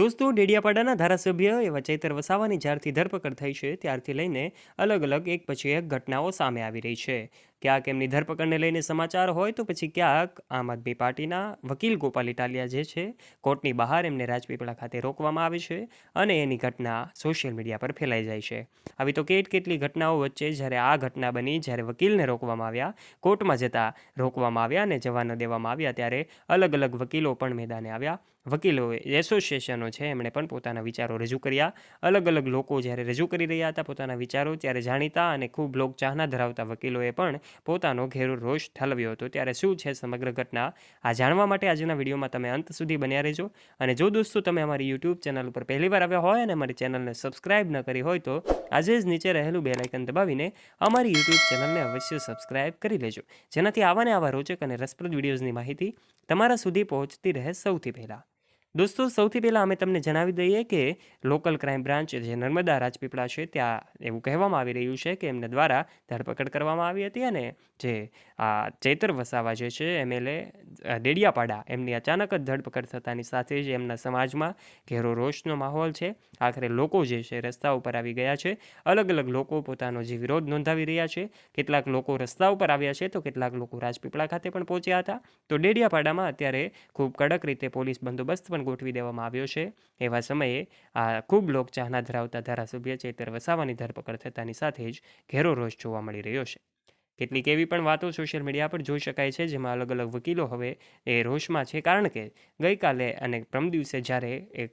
દોસ્તો, ડેડિયાપાડાના ધારાસભ્ય એવા ચૈતર વસાવાની જ્યારથી ધરપકડ થઈ છે, ત્યારથી લઈને અલગ અલગ એક પછી એક ઘટનાઓ સામે આવી રહી છે. ક્યાંક એમની ધરપકડને લઈને સમાચાર હોય તો પછી ક્યાંક આમ આદમી પાર્ટીના વકીલ ગોપાલ ઇટાલિયા જે છે, કોર્ટની બહાર એમને રાજપીપળા ખાતે રોકવામાં આવે છે અને એની ઘટના સોશિયલ મીડિયા પર ફેલાઈ જાય છે. આવી તો કેટ કેટલી ઘટનાઓ વચ્ચે જ્યારે આ ઘટના બની, જ્યારે વકીલને રોકવામાં આવ્યા, કોર્ટમાં જતા રોકવામાં આવ્યા અને જવા ન દેવામાં આવ્યા, ત્યારે અલગ અલગ વકીલો પણ મેદાને આવ્યા. વકીલો, એસોસિએશનો છે, એમણે પણ પોતાના વિચારો રજૂ કર્યા. અલગ અલગ લોકો જ્યારે રજૂ કરી રહ્યા હતા પોતાના વિચારો ત્યારે જાણીતા અને ખૂબ લોકચાહના ધરાવતા વકીલોએ પણ પોતાનો ઘેરો રોષ ઠલવ્યો હતો. ત્યારે શું છે સમગ્ર ઘટના? આ જાણવા માટે આજના વિડીયોમાં તમે અંત સુધી બન્યા રહેજો. અને જો દોસ્તો તમે અમારી યુટ્યુબ ચેનલ ઉપર પહેલી વાર આવ્યા હોય અને અમારી ચેનલને સબસ્ક્રાઇબ ન કરી હોય તો આજે જ નીચે રહેલું બે લાઇકન દબાવીને અમારી યુટ્યુબ ચેનલને અવશ્ય સબસ્ક્રાઇબ કરી લેજો. જેનાથી આવા ને આવા રોચક અને રસપ્રદ વિડીયોઝની માહિતી તમારા સુધી પહોંચતી રહે સૌથી પહેલાં. દોસ્તો, સૌથી પહેલાં અમે તમને જણાવી દઈએ કે લોકલ ક્રાઇમ બ્રાન્ચ જે નર્મદા રાજપીપળા છે, ત્યાં એવું કહેવામાં આવી રહ્યું છે કે એમના દ્વારા ધરપકડ કરવામાં આવી હતી અને જે આ ચૈતર વસાવા જે છે એમએલએ ડેડિયાપાડા, એમની અચાનક જ ધરપકડ થતાની સાથે જ એમના સમાજમાં ઘેરો રોષનો માહોલ છે. આખરે લોકો જે છે, રસ્તા ઉપર આવી ગયા છે. અલગ અલગ લોકો પોતાનો જે વિરોધ નોંધાવી રહ્યા છે. કેટલાક લોકો રસ્તા ઉપર આવ્યા છે, તો કેટલાક લોકો રાજપીપળા ખાતે પણ પહોંચ્યા હતા. તો ડેડિયાપાડામાં અત્યારે ખૂબ કડક રીતે પોલીસ બંદોબસ્ત પણ ગોઠવી દેવામાં આવ્યો છે. એવા સમયે આ ખૂબ લોકચાહના ધરાવતા ધારાસભ્ય ચેતર વસાવાની ધરપકડ થતાની સાથે જ ઘેરો રોષ જોવા મળી રહ્યો છે. કેટલીક એવી પણ વાતો સોશિયલ મીડિયા પર જોઈ શકાય છે, જેમાં અલગ અલગ વકીલો હવે એ રોષમાં છે, કારણ કે ગઈકાલે અને પ્રમ દિવસે જ્યારે એક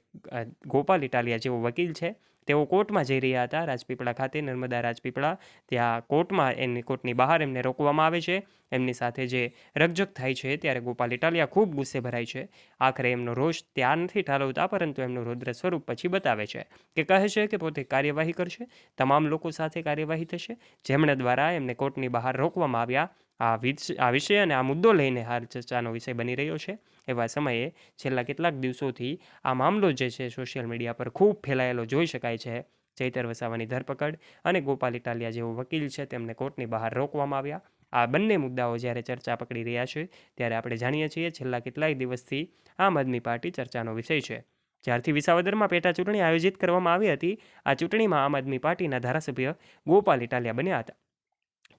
ગોપાલ ઇટાલિયા જેવો વકીલ છે તેઓ કોર્ટમાં જઈ રહ્યા હતા. રાજપીપળા ખાતે નર્મદા રાજપીપળા, ત્યાં કોર્ટમાં એમની કોર્ટની બહાર એમને રોકવામાં આવે છે. એમની સાથે જે રકજક થાય છે ત્યારે ગોપાલ ઇટાલિયા ખૂબ ગુસ્સે ભરાય છે. આખરે એમનો રોષ ત્યાં નથી ઠાલવતા, પરંતુ એમનું રૌદ્ર સ્વરૂપ પછી બતાવે છે કે કહે છે કે પોતે કાર્યવાહી કરશે. તમામ લોકો સાથે કાર્યવાહી થશે. જેમણે દ્વારા એમને કોર્ટની બહાર રોકવામાં આવ્યા આ આ વિષય અને આ મુદ્દો લઈને હાલ ચર્ચાનો વિષય બની રહ્યો છે. એવા સમયે છેલ્લા કેટલાક દિવસોથી આ મામલો જે છે સોશિયલ મીડિયા પર ખૂબ ફેલાયેલો જોઈ શકાય છે. ચૈતર વસાવાની ધરપકડ અને ગોપાલ ઇટાલિયા જેવો વકીલ છે તેમને કોર્ટની બહાર રોકવામાં આવ્યા. આ બંને મુદ્દાઓ જ્યારે ચર્ચા પકડી રહ્યા છે ત્યારે આપણે જાણીએ છીએ છેલ્લા કેટલાય દિવસથી આમ આદમી પાર્ટી ચર્ચાનો વિષય છે. જ્યારથી વિસાવદરમાં પેટા ચૂંટણી આયોજિત કરવામાં આવી હતી, આ ચૂંટણીમાં આમ આદમી પાર્ટીના ધારાસભ્ય ગોપાલ ઇટાલિયા બન્યા હતા.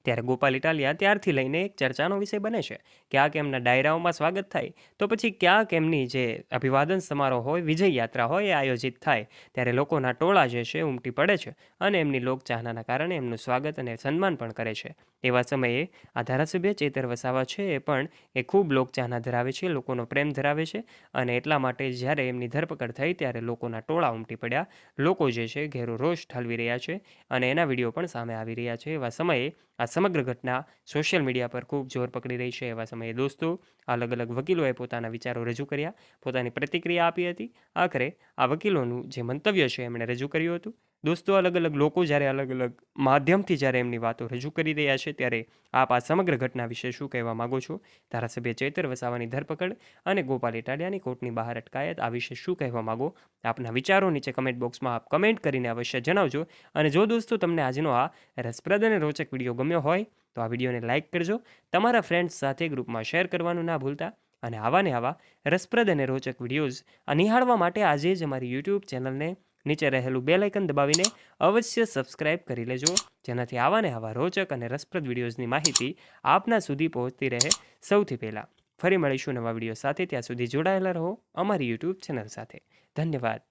ત્યારે ગોપાલ ઇટાલિયા ત્યારથી લઈને એક ચર્ચાનો વિષય બને છે. ક્યાંક એમના ડાયરાઓમાં સ્વાગત થાય, તો પછી ક્યાંક એમની જે અભિવાદન સમારોહ હોય, વિજય યાત્રા હોય, એ આયોજિત થાય. ત્યારે લોકોના ટોળા જે છે ઉમટી પડે છે અને એમની લોકચાહનાના કારણે એમનું સ્વાગત અને સન્માન પણ કરે છે. એવા સમયે આ ધારાસભ્ય ચેતર વસાવા છે એ પણ એ ખૂબ લોકચાહના ધરાવે છે, લોકોનો પ્રેમ ધરાવે છે અને એટલા માટે જ્યારે એમની ધરપકડ થઈ ત્યારે લોકોના ટોળા ઉમટી પડ્યા. લોકો જે છે, ઘેરો રોષ ઠાલવી રહ્યા છે અને એના વીડિયો પણ સામે આવી રહ્યા છે. એવા સમયે આ સમગ્ર ઘટના સોશિયલ મીડિયા પર ખૂબ જોર પકડી રહી છે. એવા સમયે દોસ્તો, અલગ અલગ વકીલોએ પોતાના વિચારો રજૂ કર્યા, પોતાની પ્રતિક્રિયા આપી હતી. આખરે આ વકીલોનું જે મંતવ્ય છે, એમણે રજૂ કર્યું હતું. દોસ્તો અલગ અલગ લોકો જ્યારે અલગ અલગ માધ્યમથી જ્યારે એમની વાતો રજૂ કરી રહ્યા છે, ત્યારે આપ આ સમગ્ર ઘટના વિશે શું કહેવા માગો છો? ધારાસભ્ય ચેતર વસાવાની ધરપકડ અને ગોપાલ ઇટાલિયાની કોર્ટની બહાર અટકાયત, આ વિશે શું કહેવા માગો? આપના વિચારો નીચે કમેન્ટ બોક્સમાં આપ કમેન્ટ કરીને અવશ્ય જણાવજો. અને જો દોસ્તો, તમને આજનો આ રસપ્રદ અને રોચક વીડિયો ગમ્યો હોય, તો આ વિડીયોને લાઇક કરજો. તમારા ફ્રેન્ડ્સ સાથે ગ્રુપમાં શેર કરવાનું ના ભૂલતા. અને આવા ને આવા રસપ્રદ અને રોચક વિડીયોઝ નિહાળવા માટે આજે જ અમારી યુટ્યુબ ચેનલને નીચે રહેલું બે લાઇકન દબાવીને અવશ્ય સબસ્ક્રાઇબ કરી લેજો. જેનાથી આવા ને આવા રોચક અને રસપ્રદ વિડીયોઝની માહિતી આપના સુધી પહોંચતી રહે. સૌથી પહેલાં ફરી મળીશું નવા વીડિયો સાથે. ત્યાં સુધી જોડાયેલા રહો અમારી યુટ્યુબ ચેનલ સાથે. ધન્યવાદ.